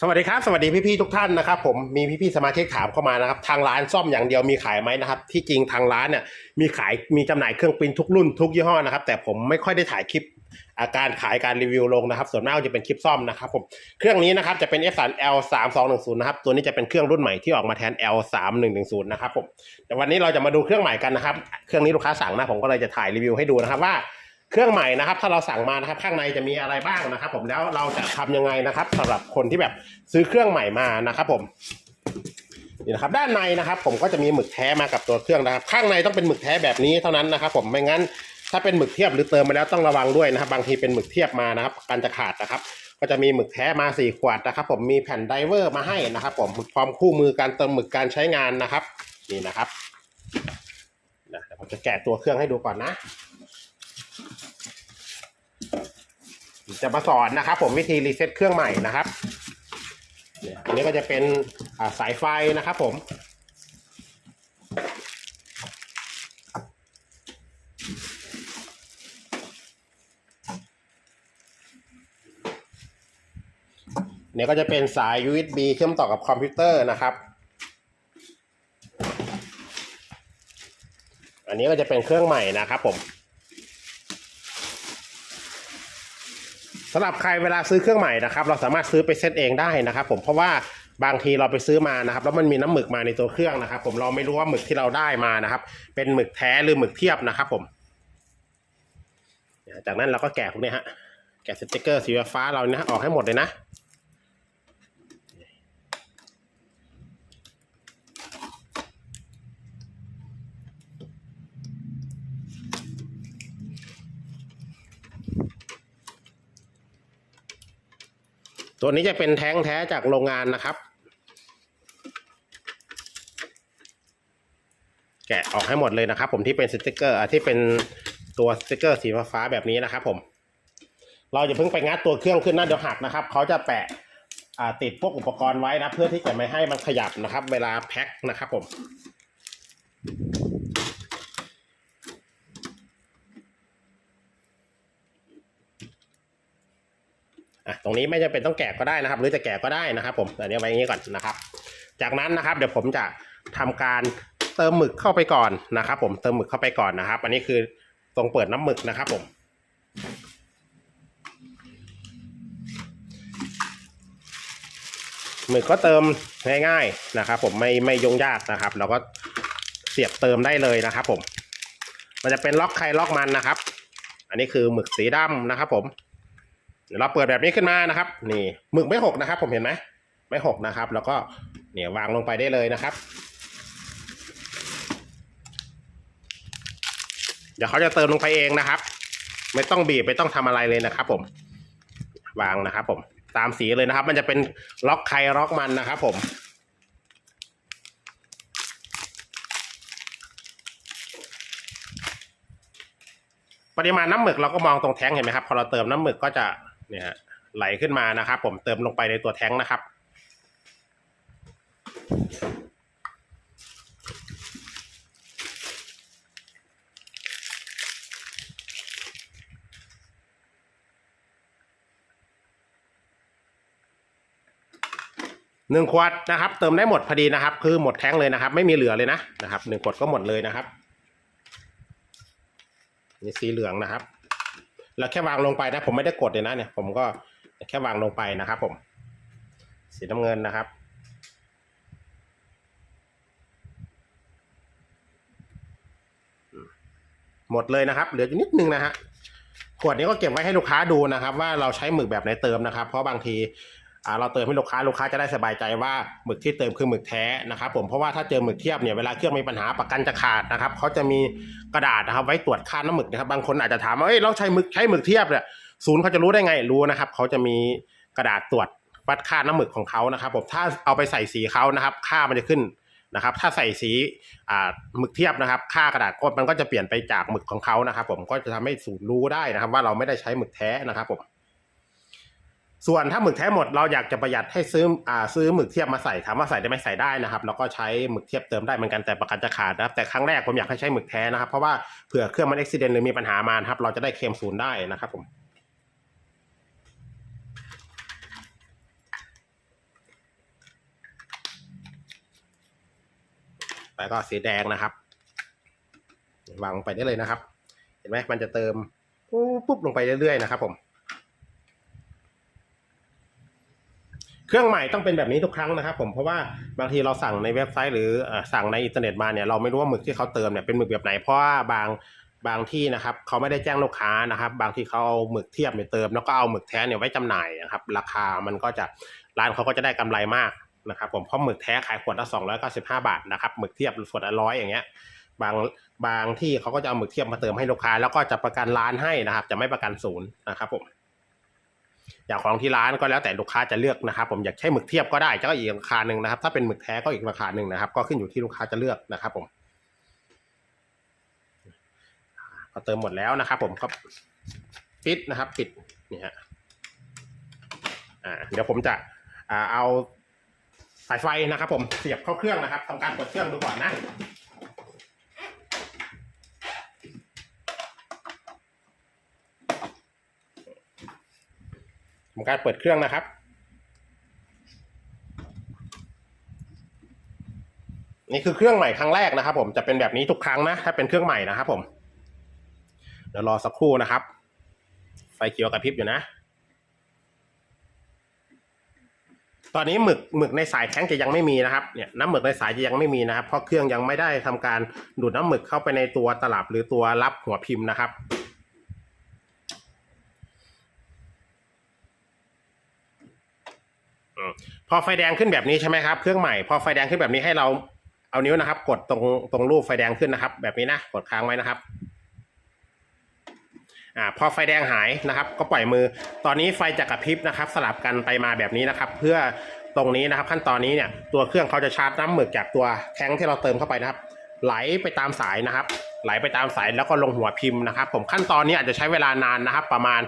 สวัสดีครับสวัสดีพี่ๆทุกท่านนะครับผมมีพี่ๆสมาชิกถามเข้ามานะครับทางร้านซ่อมอย่างเดียวมีขายไหมนะครับ ที่จริงทางร้านเนี่ยมีขายมีจำหน่ายเครื่องปริ้นทุกรุ่นทุกยี่ห้อนะครับ แต่ผมไม่ค่อยได้ถ่ายคลิปอาการขายการรีวิวลงนะครับ ส่วนมากจะเป็นคลิปซ่อมนะครับผมเครื่องนี้นะครับจะเป็น f 3 l 3 2 1 0นะครับตัวนี้จะเป็นเครื่องรุ่นใหม่ที่ออกมาแทน l 3 1 1 0นะครับผมแต่วันนี้เราจะมาดูเครื่องใหม่กันนะครับ เครื่องนี้ลูกค้าสั่งนะผมก็เลยจะถ่ายรีวิวให้ดูนะครับว่า เครื่องใหม่นะครับ ถ้าเราสั่งมานะครับ ข้างในจะมีอะไรบ้างนะครับ ผมแล้วเราจะทำยังไงนะครับสำหรับคนที่แบบซื้อเครื่องใหม่มานะครับ ผมนี่นะครับด้านในนะครับ ผมก็จะมีหมึกแท้มากับตัวเครื่องนะครับ ข้างในต้องเป็นหมึกแท้แบบนี้เท่านั้นนะครับ ผมไม่งั้นถ้าเป็นหมึกเทียบหรือเติมมาแล้วต้องระวังด้วยนะครับ บางทีเป็นหมึกเทียบมานะครับการจะขาดนะครับ ก็จะมีหมึกแท้มาสี่ขวดนะครับ ผมมีแผ่นไดเวอร์มาให้นะครับ ผมพร้อมคู่มือการเติมหมึกการใช้งานนะครับ นี่นะครับนะเดี๋ยวผมจะแกะตัวเครื่องให้ดูก่อนนะ จะมาสอนนะครับ ผมวิธีรีเซ็ตเครื่องใหม่นะครับอันนี้ก็จะเป็นาสายไฟนะครับผม เนี่ยก็จะเป็นสาย USB เชื่อมต่อกับคอมพิวเตอร์นะครับ อันนี้ก็จะเป็นเครื่องใหม่นะครับผม สำหรับใครเวลาซื้อเครื่องใหม่นะครับเราสามารถซื้อไปเซตเองได้นะครับผมเพราะว่าบางทีเราไปซื้อมานะครับแล้วมันมีน้ำหมึกมาในตัวเครื่องนะครับ ผมเราไม่รู้ว่าหมึกที่เราได้มานะครับ เป็นหมึกแท้หรือหมึกเทียบนะครับ ผม จากนั้นเราก็แกะพวกนี้ฮะแกะสติกเกอร์สีฟ้าเราเนี่ยออกให้หมดเลยนะ ตัวนี้จะเป็นแท้งแท้จากโรงงานนะครับ แกะออกให้หมดเลยนะครับ ผมที่เป็นสติกเกอร์ที่เป็นตัวสติกเกอร์สีฟ้าแบบนี้นะครับ ผม เราจะเพิ่งไปงัดตัวเครื่องขึ้นนะเดี๋ยวหักนะครับเขาจะแปะติดพวกอุปกรณ์ไว้นะ เพื่อที่จะไม่ให้มันขยับนะครับ เวลาแพ็คนะครับผม อะตรงนี้ไม่จำเป็นต้องแกะก็ได้นะครับ หรือจะแกะก็ได้นะครับผมอันนี้ไว้อย่างนี้ก่อนนะครับ จากนั้นนะครับเดี๋ยวผมจะทำการเติมหมึกเข้าไปก่อนนะครับ ผมเติมหมึกเข้าไปก่อนนะครับ อันนี้คือตรงเปิดน้ำหมึกนะครับผมหมึกก็เติมง่ายๆนะครับ ผมไม่ไม่ยุ่งยากนะครับ เราก็เสียบเติมได้เลยนะครับ ผม มันจะเป็นล็อกใครล็อกมันนะครับ อันนี้คือหมึกสีดำนะครับ ผม ดี๋ยวเราเปิดแบบนี้ขึ้นมานะครับ นี่หมึกไม่หกนะครับ ผมเห็นไหมไม่หกนะครับ แล้วก็เนี่ยวางลงไปได้เลยนะครับ เดี๋ยวเขาจะเติมลงไปเองนะครับ ไม่ต้องบีบไม่ต้องทำอะไรเลยนะครับ ผม วางนะครับผมตามสีเลยนะครับ มันจะเป็นล็อกใครล็อกมันนะครับ ผมปริมาณน้ำหมึกเราก็มองตรงแท้งเห็นไหมครับ พอเราเติมน้ำหมึกก็จะ เนี่ยฮะไหลขึ้นมานะครับ ผมเติมลงไปในตัวแท้งนะครับ หนึ่งขวดนะครับ เติมได้หมดพอดีนะครับ คือหมดแท้งเลยนะครับ ไม่มีเหลือเลยนะนะครับหนึ่งขวดก็หมดเลยนะครับนี่สีเหลืองนะครับ เราแค่วางลงไปนะ ผมไม่ได้กดเลยนะเนี่ย ผมก็แค่วางลงไปนะครับ ผม สีน้ำเงินนะครับ หมดเลยนะครับ เหลืออยู่นิดนึงนะฮะขวดนี้ก็เก็บไว้ให้ลูกค้าดูนะครับ ว่าเราใช้หมึกแบบไหนเติมนะครับ เพราะบางที อ่าเราเติมให้ลูกค้าลูกค้าจะได้สบายใจว่าหมึกที่เติมคือหมึกแท้นะครับ ผมเพราะว่าถ้าเจอหมึกเทียบเนี่ยเวลาเครื่องมีปัญหาประกันจะขาดนะครับเขาจะมีกระดาษนะครับไว้ตรวจค่าน้ำหมึกนะครับบางคนอาจจะถามว่าเอ้ยเราใช้หมึกใช้หมึกเทียบเนี่ยศูนย์เขาจะรู้ได้ไงรู้นะครับเขาจะมีกระดาษตรวจวัดค่าน้ำหมึกของเขานะครับผมถ้าเอาไปใส่สีเขานะครับค่ามันจะขึ้นนะครับถ้าใส่สีหมึกเทียบนะครับ ค่ากระดาษกดมันก็จะเปลี่ยนไปจากหมึกของเขานะครับ ผมก็จะทำให้ศูนย์รู้ได้นะครับ ว่าเราไม่ได้ใช้หมึกแท้นะครับผม ส่วนถ้าหมึกแท้หมดเราอยากจะประหยัดให้ซื้ออ่าซื้อหมึกเทียบมาใส่ถามว่าใส่ได้ไหมใส่ได้นะครับ แล้วก็ใช้หมึกเทียบเติมได้เหมือนกันแต่ประกันจะขาดนะครับแต่ครั้งแรกผมอยากให้ใช้หมึกแท้นะครับ เพราะว่าเผื่อเครื่องมันอุบิเหตุหรือมีปัญหามาครับ เราจะได้เคลมศูนย์ได้นะครับผมแล้วก็สีแดงนะครับวางไปได้เลยนะครับ เห็นไหมมันจะเติมปุ๊บลงไปเรื่อยๆนะครับผม ครื่องใหม่ต้องเป็นแบบนี้ทุกครั้งนะครับผมเพราะว่าบางทีเราสั่งในเว็บไซต์หรือสั่งในอินเทอร์เน็ตมาเนี่ยเราไม่รู้ว่าหมึกที่เขาเติมเนี่ยเป็นหมึกแบบไหนเพราะว่าบางบางที่นะครับเขาไม่ได้แจ้งลูกค้านะครับ บางที่เขาเอาหมึกเทียบไปเติม แล้วก็เอาหมึกแท้เนี่ยไว้จำหน่ายนะครับ ราคามันก็จะร้านเขาก็จะได้กำไรมากนะครับ ผมเพราะหมึกแท้ขายขวดละสองร้อยเก้าสิบห้าบาทนะครับหมึกเทียบขวดละร้อยอย่างเงี้ยบางบางที่เขาก็จะเอาหมึกเทียบมาเติมให้ลูกค้า แล้วก็จะประกันร้านให้นะครับ จะไม่ประกันศูนย์นะครับผม อย่างของที่ร้านก็แล้วแต่ลูกค้าจะเลือกนะครับ ผมอยากใช้หมึกเทียบก็ได้ก็อีกราคาหนึ่งนะครับ ถ้าเป็นหมึกแท้ก็อีกราคาหนึ่งนะครับ ก็ขึ้นอยู่ที่ลูกค้าจะเลือกนะครับ ผมพอเติมหมดแล้วนะครับ ผมก็ปิดนะครับ ปิดนี่ฮะอ่าเดี๋ยวผมจะอ่าเอาสายไฟนะครับ ผมเสียบเข้าเครื่องนะครับทำการเปิดเครื่องดูก่อนนะ ทำการเปิดเครื่องนะครับ นี่คือเครื่องใหม่ครั้งแรกนะครับ ผมจะเป็นแบบนี้ทุกครั้งนะ ถ้าเป็นเครื่องใหม่นะครับ ผม เดี๋ยวรอสักครู่นะครับ ไฟเขียวกระพริบอยู่นะ ตอนนี้หมึกหมึกในสายแท้งจะยังไม่มีนะครับเนี่ยน้ำหมึกในสายจะยังไม่มีนะครับ เพราะเครื่องยังไม่ได้ทำการดูดน้ำหมึกเข้าไปในตัวตลับหรือตัวรับหัวพิมพ์นะครับ พ อไฟแดงขึ้นแบบนี้ใช่ไหมครับ เครื่องใหม่พอไฟแดงขึ้นแบบนี้ให้เราเอานิ้วนะครับ กดตรงตรงรูปไฟแดงขึ้นนะครับ แบบนี้นะกดค้างไว้นะครับอ่าพอไฟแดงหายนะครับ ก็ปล่อยมือ ตอนนี้ไฟจะกระพริบนะครับ สลับกันไปมาแบบนี้นะครับ เพื่อตรงนี้นะครับ ขั้นตอนนี้เนี่ยตัวเครื่องเขาจะชาร์จน้ำหมึกจากตัวแท้งที่เราเติมเข้าไปนะครับ ไหลไปตามสายนะครับ ไหลไปตามสายแล้วก็ลงหัวพิมพ์นะครับ ผมขั้นตอนนี้อาจจะใช้เวลานานนะครับ ประมาณ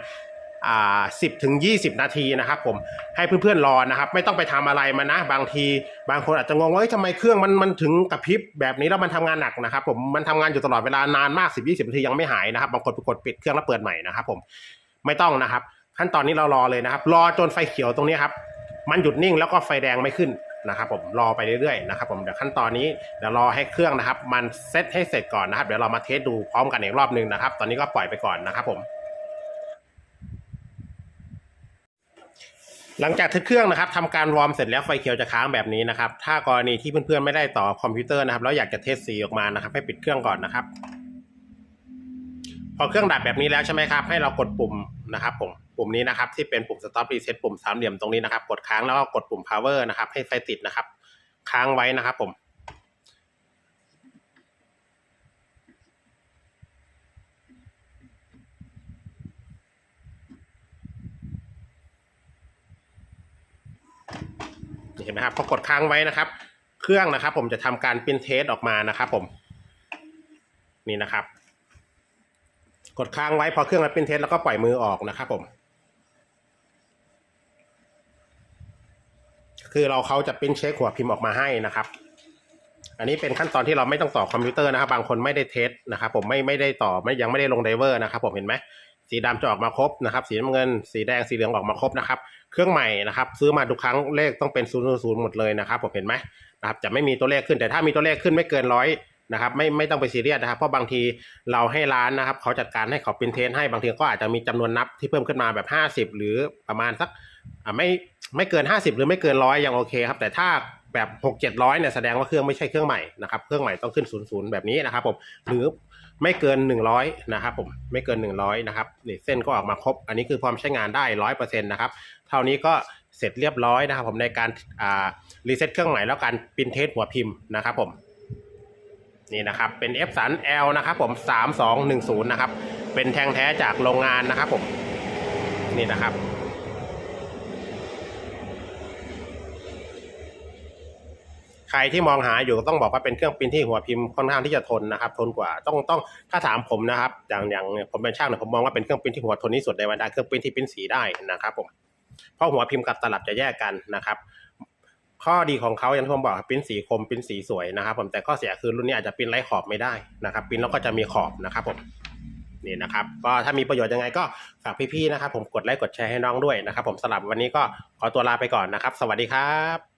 อ่าสิบถึงยี่สิบนาทีนะครับผมให้เพื่อนๆรอนะครับ ไม่ต้องไปทำอะไรมานะ บางที บางคนอาจจะงงว่าทำไมเครื่องมันมันถึงกระพริบแบบนี้แล้วมันทำงานหนักนะครับผมมันทำงานอยู่ตลอดเวลานานมากสิบยี่สิบนาทียังไม่หายนะครับบางคนไปกดปิดเครื่องแล้วเปิดใหม่นะครับผมไม่ต้องนะครับ ขั้นตอนนี้เรารอเลยนะครับ รอจนไฟเขียวตรงนี้ครับมันหยุดนิ่งแล้วก็ไฟแดงไม่ขึ้นนะครับผมรอไปเรื่อยๆนะครับผมเดี๋ยวขั้นตอนนี้เดี๋ยวรอให้เครื่องนะครับ มันเซตให้เสร็จก่อนนะครับ เดี๋ยวเรามาเทสดูพร้อมกันอีกรอบหนึ่งนะครับ ตอนนี้ก็ปล่อยไปก่อนนะครับผม หลังจากทึบเครื่องนะครับทำการวอร์มเสร็จแล้วไฟเขียวจะค้างแบบนี้นะครับ ถ้ากรณีที่เพื่อนๆไม่ได้ต่อคอมพิวเตอร์นะครับแล้วอยากจะเทสสีออกมานะครับ ให้ปิดเครื่องก่อนนะครับ พอเครื่องดับแบบนี้แล้วใช่ไหมครับ ให้เรากดปุ่มนะครับผมปุ่มนี้นะครับ ที่เป็นปุ่ม stop reset ปุ่มสามเหลี่ยมตรงนี้นะครับ กดค้างแล้วก็กดปุ่ม power นะครับ ให้ไฟติดนะครับ ค้างไว้นะครับผม เห็นไหมครับพอกดค้างไว้นะครับ เครื่องนะครับ ผมจะทำการปริ้นเทสออกมานะครับ ผม นี่นะครับ กดค้างไว้พอเครื่องมันปริ้นเทสแล้วก็ปล่อยมือออกนะครับ ผมคือเราเขาจะปริ้นเช็คหัวพิมพ์ออกมาให้นะครับ อันนี้เป็นขั้นตอนที่เราไม่ต้องต่อคอมพิวเตอร์นะครับ บางคนไม่ได้เทสนะครับ ผมไม่ไม่ได้ต่อไม่ยังไม่ได้ลงไดเวอร์นะครับ ผมเห็นไหม สีดำจะออกมาครบนะครับ สีน้ำเงิน สีแดง สีเหลืองออกมาครบนะครับ เครื่องใหม่นะครับ ซื้อมาทุกครั้งเลขต้องเป็นศูนย์ศูนย์หมดเลยนะครับ ผมเห็นไหมนะครับจะไม่มีตัวเลขขึ้น แต่ถ้ามีตัวเลขขึ้นไม่เกินร้อยนะครับไม่ไม่ต้องไปซีเรียสนะครับเพราะบางทีเราให้ร้านนะครับ เขาจัดการให้เขาเป็นเทนให้บางทีก็อาจจะมีจำนวนนับที่เพิ่มขึ้นมาแบบห้าสิบหรือประมาณสักอ่าไม่ไม่เกินห้าสิบหรือไม่เกินร้อยยังโอเคครับ แต่ถ้าแบบหกเจ็ดร้อยเนี่ยแสดงว่าเครื่องไม่ใช่เครื่องใหม่นะครับเครื่องใหม่ต้องขึ้นศูนย์ศูนย์แบบนี้นะครับผมหรือไม่เกินหนึ่งร้อยนะครับผมไม่เกินหนึ่งร้อยนะครับนี่เส้นก็ออกมาครบ อันนี้คือความใช้งานได้ร้อยเปอร์เซ็นต์นะครับเท่านี้ก็เสร็จเรียบร้อยนะครับผมในการอ่ารีเซ็ตเครื่องใหม่แล้วการปินเทสหัวพิมพ์นะครับผมนี่นะครับเป็น F 3 L นะครับผม3210นะครับเป็นแทงแท้จากโรงงานนะครับผมนี่นะครับ ใครที่มองหาอยู่ก็ต้องบอกว่าเป็นเครื่องปริ้นที่หัวพิมพ์ค่อนข้างที่จะทนนะครับ ทนกว่าต้องต้องถ้าถามผมนะครับ อย่างอย่างผมเป็นช่างเนี่ยผมมองว่าเป็นเครื่องปริ้นที่หัวทนที่สุดในบรรดาเครื่องปริ้นที่ปริ้นสีได้นะครับผมเพราะหัวพิมพ์กับตลับจะแยกกันนะครับข้อดีของเขาอย่างที่ผมบอกปิ้นสีคมปิ้นสีสวยนะครับ ผมแต่ข้อเสียคือรุ่นนี้อาจจะปิ้นไร้ขอบไม่ได้นะครับปิ้นแล้วก็จะมีขอบนะครับผมนี่นะครับก็ถ้ามีประโยชน์ยังไงก็ฝากพี่ๆนะครับ ผมกดไลค์กดแชร์ให้น้องด้วยนะครับ ผมสำหรับวันนี้ก็ขอตัวลาไปก่อนนะครับ สวัสดีครับ